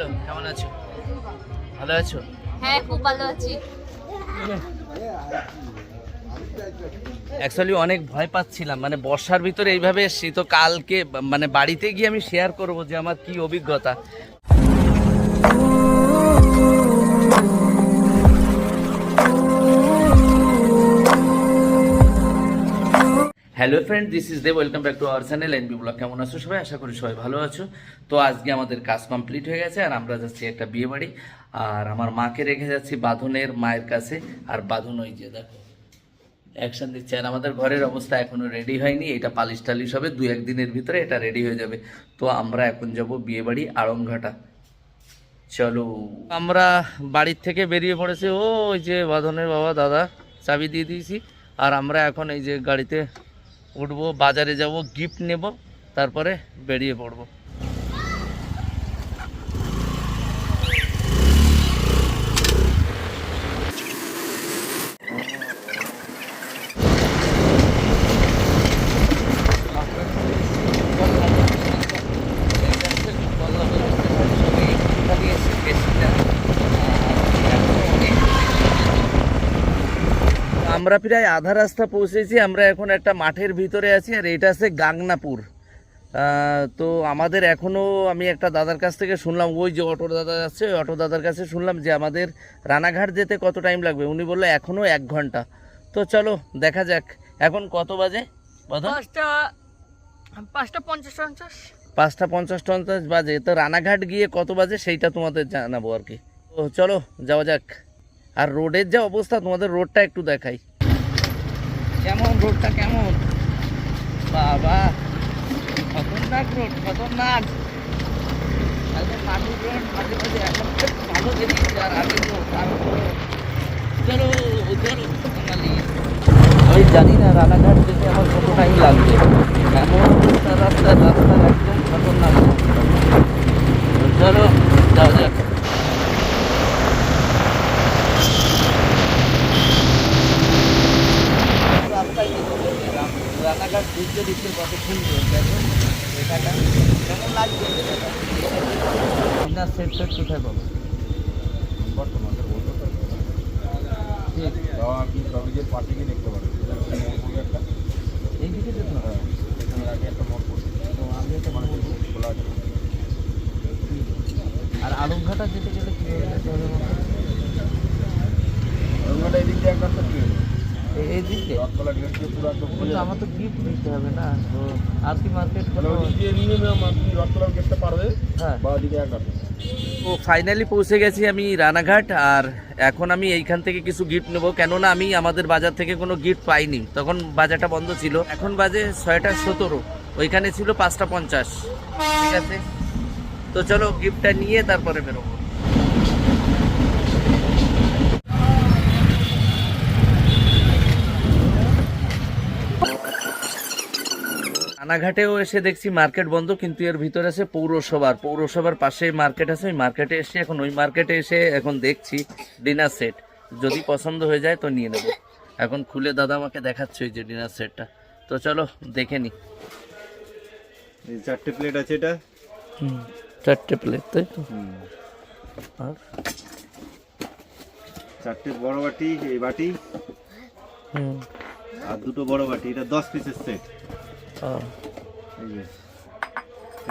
Hello কেমন আছো? ভালো আছো? হ্যাঁ খুব ভালো আছি। অ্যাকচুয়ালি অনেক ভয় পাচ্ছিলাম মানে বর্ষার ভিতরে এইভাবে এসছি তো কালকে মানে বাড়িতে গিয়ে আমি শেয়ার করব যে আমার কি অভিজ্ঞতা। Hello friend this is Dev welcome back to our channel NB blog কেমন আছো সবাই? আশা করি সবাই ভালো আছো। তো আজকে আমাদের কাজ কমপ্লিট হয়ে গেছে, আর আমরা যাচ্ছি একটা বিয়ে বাড়ি। আর আমার মাকে রেখে যাচ্ছি বাঁধনের মায়ের কাছে। আর বাঁধন ওই যে, দেখো অ্যাকশন দিচ্ছে। আর আমাদের ঘরের অবস্থা এখনও রেডি হয়নি। এটা পালিশ টালিশ হবে, দু একদিনের ভিতরে এটা রেডি হয়ে যাবে। তো আমরা এখন যাব বিয়ে বাড়ি আড়ংঘাটা চলো। আমরা বাড়ির থেকে বেরিয়ে পড়েছি। ও ওই যে বাঁধনের বাবা, দাদা, চাবি দিয়ে দিয়েছি। আর আমরা এখন এই যে গাড়িতে উঠবো বাজারে যাব গিফট নেব তারপরে বেরিয়ে পড়ব। আমরা প্রায় আধা রাস্তা পৌঁছেছি আমরা এখন একটা মাঠের ভিতরে আছি আর এটা আছে গাংনাপুর তো আমাদের এখনও আমি একটা দাদার কাছ থেকে শুনলাম ওই যে অটো দাদা যাচ্ছে ওই অটো দাদার কাছে শুনলাম যে আমাদের রানাঘাট যেতে কত টাইম লাগবে? উনি বলল এখনও এক ঘণ্টা। তো চলো দেখা যাক। এখন কত বাজে? পাঁচটা পাঁচটা পঞ্চাশ পঞ্চাশ। পাঁচটা পঞ্চাশ পঞ্চাশ বাজে। তো রানাঘাট গিয়ে কত বাজে সেইটা তোমাদের জানাব আর কি। তো চলো যাওয়া যাক। আর রোডের যা অবস্থা তোমাদের রোডটা একটু দেখাই। কেমন রোডটা কেমন? বাবা, খতরনাক রোড, খতরনাক। মাঝে মাঝে ভালো চলো বাঙালি আমি জানি না রানাঘাট যেতে আমার কত টাইম লাগবে। এমন রাস্তা রাস্তা একদম খতরনাক। চলো যাওয়া যাক রাস্তায় যেতে হবে। রাম- রানাঘাট ঘুরতে দিচ্ছে কত সুন্দর দেখো এখানটা কেমন লাগছে? আপনার সেট সেট কোথায় পাবো? ঠিক আপনি কলেজের দেখতে পারেন। একটা? যেতে হবে আগে একটা মোড় পড়বে তো আমি একটা মানে খোলা আছে। আর আলমঘাটা যেতে গেলে কি হবে আমাকে? এদিক দিয়ে একটা রাস্তা দিয়ে এ- এই দিকে? আমার তো গিফট দিতে হবে না তো আর কি মার্কেট হ্যাঁ তো ফাইনালি পৌঁছে গেছি আমি রানাঘাট আর এখন আমি এইখান থেকে কিছু গিফট নেব। কেননা আমি আমাদের বাজার থেকে কোনো গিফট পাইনি। তখন বাজারটা বন্ধ ছিল। এখন বাজে ছয়টা সতেরো। ওইখানে ছিল পাঁচটা পঞ্চাশ। ঠিক আছে? তো চলো গিফটটা নিয়ে তারপরে বেরোবো। রানাঘাটেও এসে দেখছি মার্কেট বন্ধ কিন্তু এর ভিতরে আছে পৌরসভার। পৌরসভার পাশে মার্কেট আছে ওই মার্কেটে এসে এখন ওই মার্কেটে এসে এখন দেখছি ডিনার সেট। যদি পছন্দ হয়ে যায় তো নিয়ে নেব। এখন খুলে দাদা আমাকে দেখাচ্ছে ওই যে ডিনার সেটটা। তো চলো দেখে নি। এই চারটে প্লেট আছে এটা। হুম চারটে প্লেট তাই তো? আর? চারটে বড় বাটি এই বাটি। হুম। আর দুটো বড় বাটি এটা দশ পিসের সেট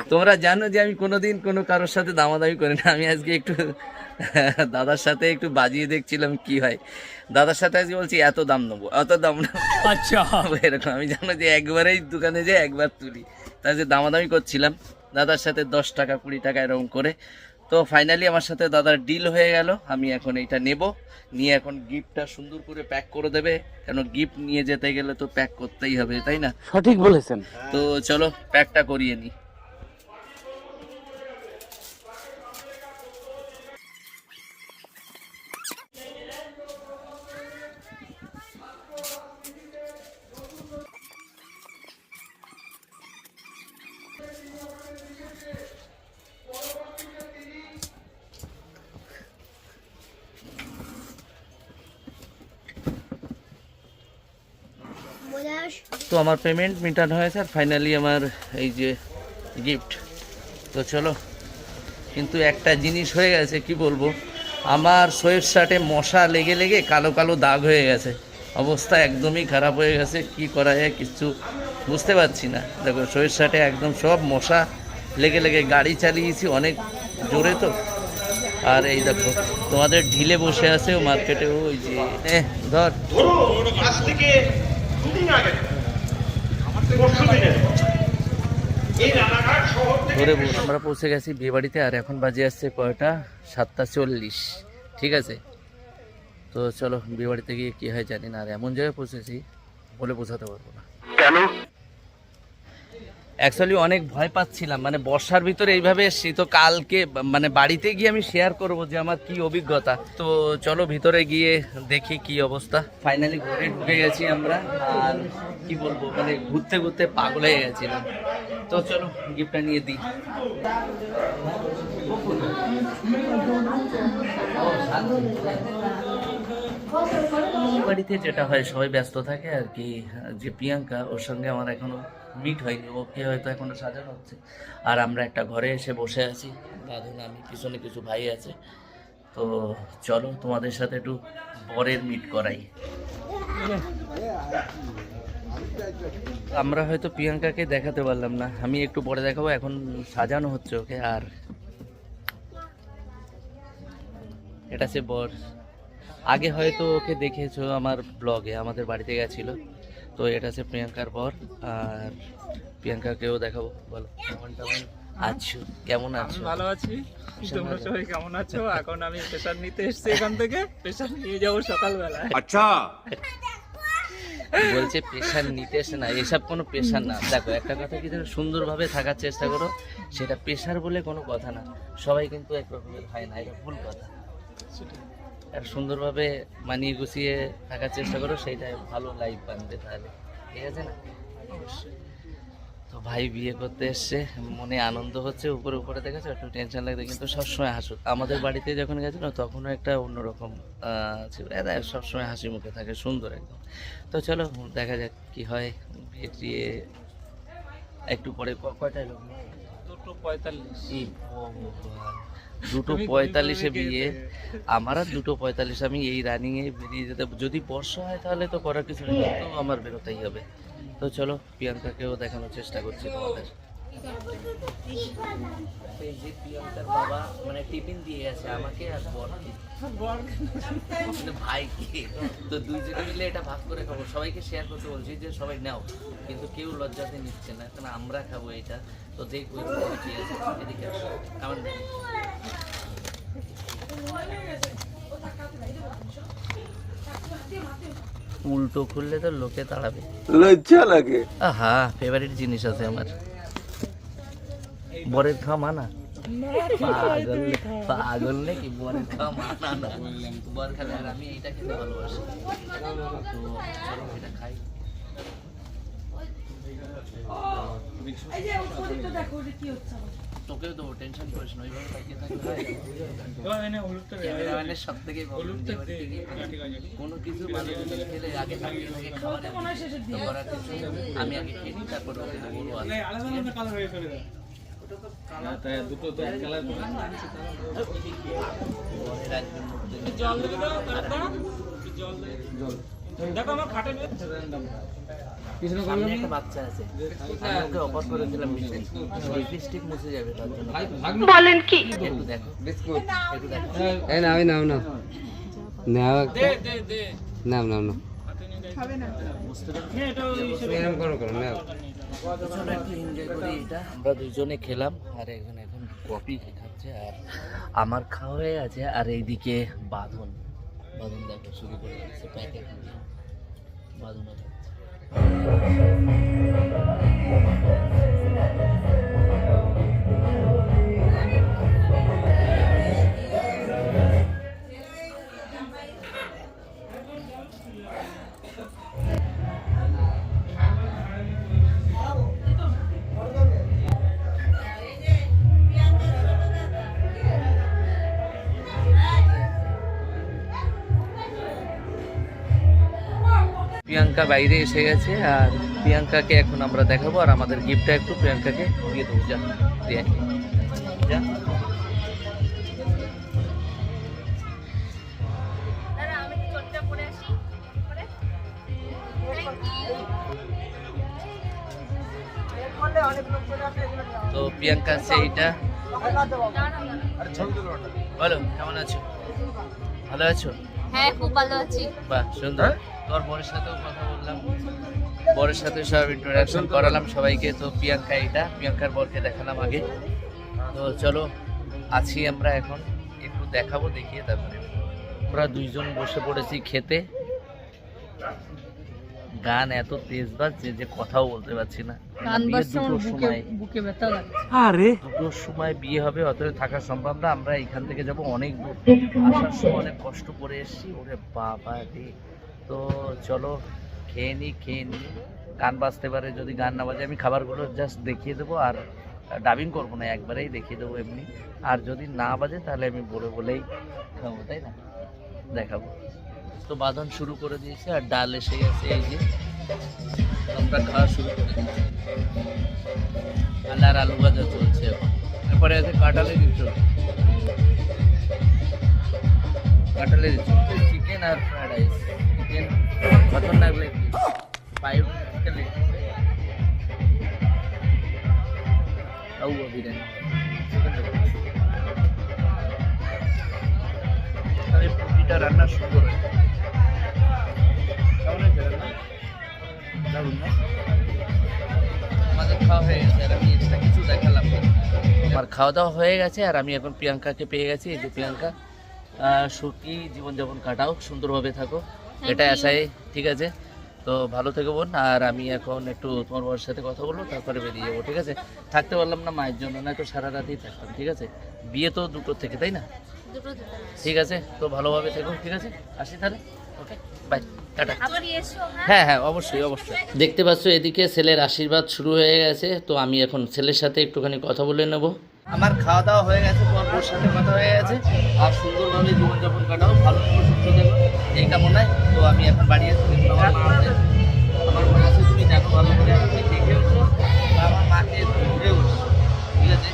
তোমরা জানো যে আমি কোনোদিন কোনো কারোর সাথে দামাদামি করি না। আমি আজকে একটু দাদার সাথে একটু বাজিয়ে দেখছিলাম কি হয়। দাদার সাথে আজকে বলছি এত দাম নেব এত দাম নেব। আচ্ছা। এরকম আমি জানো যে একবারেই দোকানে যাই একবার তুলি। তাই যে দামাদামি করছিলাম। দাদার সাথে দশ টাকা কুড়ি টাকা এরকম করে। তো ফাইনালি আমার সাথে দাদার ডিল হয়ে গেল। আমি এখন এটা নেব। নিয়ে এখন গিফটটা সুন্দর করে প্যাক করে দেবে। কেন গিফট নিয়ে যেতে গেলে তো প্যাক করতেই হবে তাই না? সঠিক বলেছেন। তো চলো প্যাকটা করিয়ে নিই। তো আমার পেমেন্ট মিটানো হয়েছে আর ফাইনালি আমার এই যে গিফট তো চলো, কিন্তু একটা জিনিস হয়ে গেছে, কি বলব? আমার সোয়েব শার্টে মশা লেগে লেগে কালো কালো দাগ হয়ে গেছে। অবস্থা একদমই খারাপ হয়ে গেছে, কি করা যায় কিছু বুঝতে পারছি না। দেখো, সোয়েব শার্টে একদম সব মশা লেগে লেগে গাড়ি চালিয়েছি অনেক জোরে তো। আর এই দেখো, তোমাদের ঢিলে বসে আছে ও মার্কেটে ওই যে ধর। দুদিন আগে পরশু দিনে এই রানাঘাট শহর থেকে ধরে আমরা পৌঁছে গেছি বিয়েবাড়িতে আর এখন বাজে আসছে কয়টা? সাতটা চল্লিশ। ঠিক আছে? তো চলো বিয়েবাড়িতে গিয়ে কী হয় জানি না আর এমন জায়গায় পৌঁছেছি বলে বোঝাতে পারব না। কেন? অ্যাকচুয়ালি অনেক ভয় পাচ্ছিলাম। মানে বর্ষার ভিতরে এইভাবে এসছি, তো কালকে মানে বাড়িতে গিয়ে আমি শেয়ার করব যে আমার কি অভিজ্ঞতা। তো চলো ভিতরে গিয়ে দেখি কি অবস্থা। ফাইনালি ঘুরে ঢুকে গেছি আমরা, আর কি বলব মানে ঘুরতে ঘুরতে পাগল হয়ে গেছিলাম। তো চলো গিফটটা নিয়ে দিই। বাড়িতে যেটা হয়, সবাই ব্যস্ত থাকে আর কি। যে প্রিয়াঙ্কা, ওর সঙ্গে আমার এখনও মিট হয়নি ওকে হয়তো এখনও সাজানো হচ্ছে। আর আমরা একটা ঘরে এসে বসে আছি বাঁধুন আমি, পিছনে কিছু ভাই আছে। তো চলো তোমাদের সাথে একটু বরের মিট করাই। আমরা হয়তো প্রিয়াঙ্কাকে দেখাতে পারলাম না, আমি একটু পরে দেখাবো, এখন সাজানো হচ্ছে ওকে, আর এটা সে বর। আগে হয়তো ওকে দেখেছ আমার ব্লগে আমাদের বাড়িতে গেছিল। তো এটা হচ্ছে প্রিয়াঙ্কার বর আর প্রিয়াঙ্কাকেও দেখাবো বলো। কেমন কেমন আছো? কেমন আমি আছো? ভালো আছি। তোমরা সবাই কেমন আছো? এখন আমি প্রেশার নিতে এসেছি এখান থেকে। প্রেশার নিয়ে যাব সকালবেলায়। আচ্ছা। বলছে প্রেশার নিতে এসে না এসব কোনো প্রেশার না। দেখো একটা কথা কি যেন সুন্দরভাবে থাকার চেষ্টা করো সেটা প্রেশার বলে কোনো কথা না। সবাই কিন্তু একরকমের হয় না এটা ভুল কথা। সুন্দরভাবে মানিয়ে গুছিয়ে থাকার চেষ্টা করো, সেইটাই ভালো লাইফ বানবে তাহলে। ঠিক আছে না? তো ভাই বিয়ে করতে এসছে, মনে আনন্দ হচ্ছে, উপরে উপরে দেখেছ? একটু টেনশন লাগছে, কিন্তু সবসময় হাসুক আমাদের বাড়িতে যখন গেছিল তখনও একটা অন্যরকম ছিল। সবসময় হাসি মুখে থাকে, সুন্দর একদম। তো চলো, দেখা যাক কি হয়। বিয়ে একটু পরে কয়টায় লোক দুটো পঁয়তাল্লিশ দুটো পঁয়তাল্লিশে বিয়ে আমার আর দুটো পঁয়তাল্লিশ। আমি এই রানিং এ বেরিয়ে যেতে যদি বর্ষা হয় তাহলে তো করার কিছু নেই তো আমার বেরোতেই হবে। তো চলো প্রিয়াঙ্কাকেও দেখানোর চেষ্টা করছি তোমাদের। এই যে বাবা মানে টিফিন দিয়ে গেছে আমাকে আর বরকে। ভাইকে। তো দুইজনে মিলে এটা ভাগ করে খাব। সবাইকে শেয়ার করতে বলছি যে সবাই নাও। কিন্তু কেউ লজ্জাতে নিচ্ছে না কারণ আমরা খাব এটা। তো দেখব এরপরে এদিকে আসো। আমার উল্টো খুললে তো লোকে তাড়াবে। লজ্জা লাগে। আহা ফেভারিট জিনিস আছে আমার। বরের খাওয়া মানা? পাগল পাগল নাকি? বরের খাওয়া মানা না বর খাবে আর আমি এইটা খেতে ভালোবাসি। তো চলো এটা খাই তোকেও তো টেনশন করিস না ওইভাবে তাকিয়ে সব থেকে কোনো কিছু জিনিস খেলে আগে তাকিয়ে থাকে নেই। আমি আগে খেয়ে নিই তারপর ওকে বলব বলেন কি এই নাও নাও নাও। বুঝতে পারছ এটা এরকম করো করো নাও আমরা দুজনে খেলাম, আর একজন এখন কফি খাচ্ছে, আর আমার খাওয়া হয়ে আছে, আর এইদিকে বাঁধন। বাঁধন দেখো শুরু করে দিচ্ছে প্যাকেট বাঁধন প্রিয়াঙ্কা বাইরে এসে গেছে আর প্রিয়াঙ্কাকে এখন আমরা দেখাবো আর আমাদের গিফটটা একটু প্রিয়াঙ্কাকে দিয়ে দেবো। যা প্রিয়াঙ্কা। যা। তো প্রিয়াঙ্কা সেইটা। বলো কেমন আছো? ভালো আছো? হ্যাঁ খুব ভালো আছি। বাহ সুন্দর। তোর বরের সাথেও কথা বললাম। বরের সাথে সব ইন্ট্রোডাকশন করালাম সবাইকে। তো প্রিয়াঙ্কা এটা প্রিয়াঙ্কার বরকে দেখালাম আগে। তো চলো আছি আমরা এখন। একটু দেখাবো দেখিয়ে তারপরে। আমরা দুইজন বসে পড়েছি খেতে। গান এত তেজ বাজছে যে কথাও বলতে পারছি না। গান বিয়ে দুটোর সময় বুকে ব্যথা লাগছে। দুটোর সময় বিয়ে হবে অতএব থাকা সম্ভব না। আমরা এখান থেকে যাব অনেক দূর। আসার সময় অনেক কষ্ট করে এসেছি। ওরে বাবা রে। তো চলো খেয়ে নি খেয়ে নি। গান বাজতে পারে যদি গান না বাজে আমি খাবারগুলো জাস্ট দেখিয়ে দেবো আর ডাবিং করব না একবারেই দেখিয়ে দেবো এমনি। আর যদি না বাজে তাহলে আমি বলে বলেই খাব তাই না? দেখাবো। তো বাঁধন শুরু করে দিয়েছে আর ডাল এসে গেছে এই যে। আমরা খাওয়া শুরু করে দিয়েছি। আল্লাহর আলু ভাজা চলছে এখন। এরপরে আছে কাঁঠালের ইঁচড় কাঁঠালের ইঁচড় চিকেন আর ফ্রাইড রাইস চিকেন খতরনাক লেগ পিস ফাইভ বিরিয়ানি। রান্না সুন্দর হয়েছে না আমাদের খাওয়া হয়ে গেছে আর আমি এক্সট্রা কিছু দেখালাম না। আমার খাওয়া দাওয়া হয়ে গেছে আর আমি এখন প্রিয়াঙ্কাকে পেয়ে গেছি। এই যে প্রিয়াঙ্কা সুখী জীবনযাপন কাটাও সুন্দরভাবে থাকো। এটাই আশাই ঠিক আছে? তো ভালো থেকো বোন আর আমি এখন একটু তোমার বউয়ের সাথে কথা বলব তারপরে বেরিয়ে যাব ঠিক আছে? থাকতে পারলাম না মায়ের জন্য না তো সারা রাতেই থাকতাম ঠিক আছে? বিয়ে তো দুটো থেকে তাই না? ঠিক আছে তো ভালোভাবে থেকো ঠিক আছে? আসি তাহলে। ওকে বাই টাটা হ্যাঁ? হ্যাঁ হ্যাঁ অবশ্যই অবশ্যই। দেখতে পাচ্ছ এদিকে ছেলের আশীর্বাদ শুরু হয়ে গেছে তো আমি এখন ছেলের সাথে একটুখানি কথা বলে নেব। আমার খাওয়া দাওয়া হয়ে গেছে তোমার বউর সাথে কথা হয়ে গেছে। আর সুন্দরভাবে জীবনযাপন কাটাও ভালো সুস্থ থেকো। এই কামনায় তো আমি এখন বাড়ি আসছি। আমার মা আছে আমার মা আছে তুমি জানো ভালো করে আমি দেখেওছো বা আমার মাকে ঘুরেও ঠিক আছে?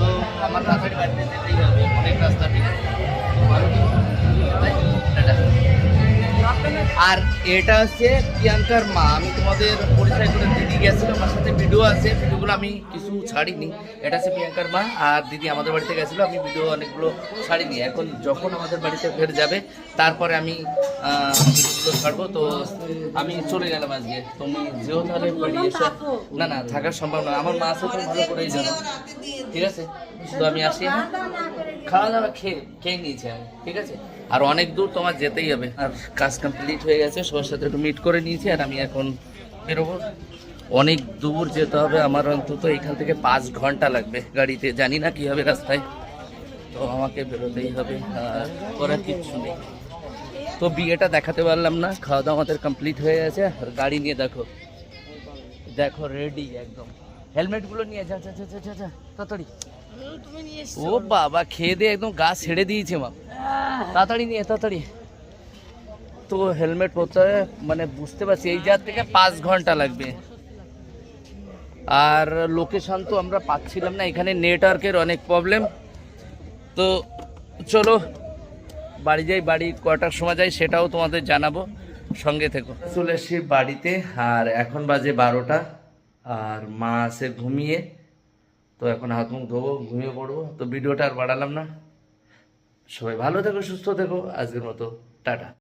তো আমার তাড়াতাড়ি বাড়িতে যেতেই হবে অনেক রাস্তা ঠিক আছে। তো ভালো আর এটা হচ্ছে প্রিয়াঙ্কার মা। আমি তোমাদের পরিচয় করে দিদি গেছিল আমার সাথে ভিডিও আছে। ভিডিওগুলো আমি কিছু ছাড়িনি। এটা হচ্ছে প্রিয়াঙ্কার মা আর দিদি আমাদের বাড়িতে গেছিল। আমি ভিডিও অনেকগুলো ছাড়িনি। এখন যখন আমাদের বাড়িতে ফের যাবে তারপরে আমি ভিডিওগুলো ছাড়বো। তো আমি চলে গেলাম আজকে। তুমি যেও তাহলে বাড়ি এসো। না না থাকার সম্ভব না আমার মা আছে তুমি ভালো করেই জানো। ঠিক আছে? তো আমি আসি হ্যাঁ? খাওয়া দাওয়া খেয়ে খেয়ে নিয়েছি আমি। ঠিক আছে? আর অনেক দূর তোমার যেতেই হবে। আর কাজ কমপ্লিট হয়ে গেছে, সবার সাথে একটু মিট করে নিয়েছি আর আমি এখন বেরোবো। অনেক দূর যেতে হবে আমার অন্তত, এখান থেকে পাঁচ ঘণ্টা লাগবে গাড়িতে। জানি না কি হবে রাস্তায়। তো আমাকে বেরোতেই হবে, আর করার কিচ্ছু নেই। তো বিয়েটা দেখাতে পারলাম না খাওয়া দাওয়া আমাদের কমপ্লিট হয়ে গেছে, আর গাড়ি নিয়ে দেখো। দেখো রেডি একদম। হেলমেটগুলো নিয়ে যা যা যা যা যা, তাড়াতাড়ি। ও বাবা, খেয়ে দিয়ে একদম গা ছেড়ে দিয়েছে মা। তাড়াতাড়ি নিয়ে, তাড়াতাড়ি। তো হেলমেট পরতে মানে বুঝতে পারছি, এই জায়গা থেকে পাঁচ ঘণ্টা লাগবে। আর লোকেশন তো আমরা পাচ্ছিলাম না, এখানে নেটওয়ার্কের অনেক প্রবলেম তো চলো, বাড়ি যাই, বাড়ি কটার সময় যাই সেটাও তোমাদের জানাব। সঙ্গে থেকো। চলে এসছি বাড়িতে, আর এখন বাজে বারোটা, আর মা আছে ঘুমিয়ে। তো এখন হাত মুখ ধোবো, ঘুমিয়ে পড়ব। তো ভিডিওটা আর বাড়ালাম না। সবাই ভালো থেকো, সুস্থ থেকো। আজকের মতো, টাটা।